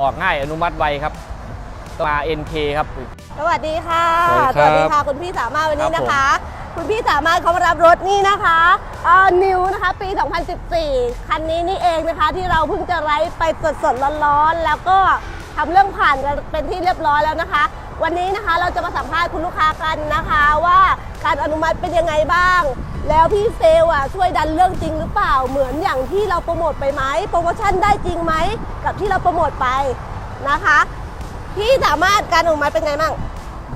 ออกง่ายอนุมัติไวครับมา NK ครับ สวัสดีค่ะ สวัสดีครับค่ะ คุณพี่สามารถวันนี้ครับนะคะ คุณพี่สามารถเขามารับรถนี่นะคะเอ่อนิวนะคะ ปี 2014 คันนี้นี่เองนะคะ ที่เราเพิ่งจะไลฟ์ไปสดๆร้อนๆแล้วก็ทำเรื่องผ่านกันเป็นที่เรียบร้อยแล้วนะคะ วันนี้นะคะเราจะมาสัมภาษณ์คุณลูกค้ากันนะคะ ว่าการอนุมัติเป็นยังไงบ้าง แล้วพี่เซลลอะช่วยดันเรื่องจริงหรือเปล่าเหมือนอย่างที่เราโปรโมทไปไหมโปรโมชั่นได้จริงไหมกับที่เราโปรโมทไปนะคะพี่สามารถการอนุมัติเป็นไงบ้าง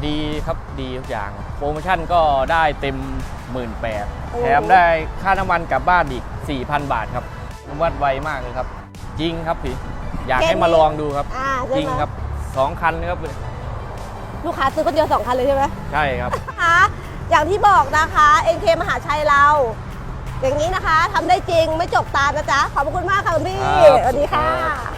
ดีครับดีทุกอย่าง โปรโมชั่นก็ได้เต็ม 1 8ื่นโอ้แถมได้ค่าน้ำมันกลับบ้านอีก 4,000 บาทครับอนุมัติไวมากเลยครับ จริงครับพี่ อยากให้มาลองดูครับอ่าจใช่ริงไหมครับสองคันเลยครับ ลูกค้าซื้อคนเดียวสองคันเลยใช่ไหมใช่ครับคะ อย่างที่บอกนะคะเอ็นเคมหาชัยเรา อย่างนี้นะคะทำได้จริงไม่จบตานะจ๊ะ ขอบพระคุณมากค่ะคุณพี่ ครับสวัสดีค่ะ ครับ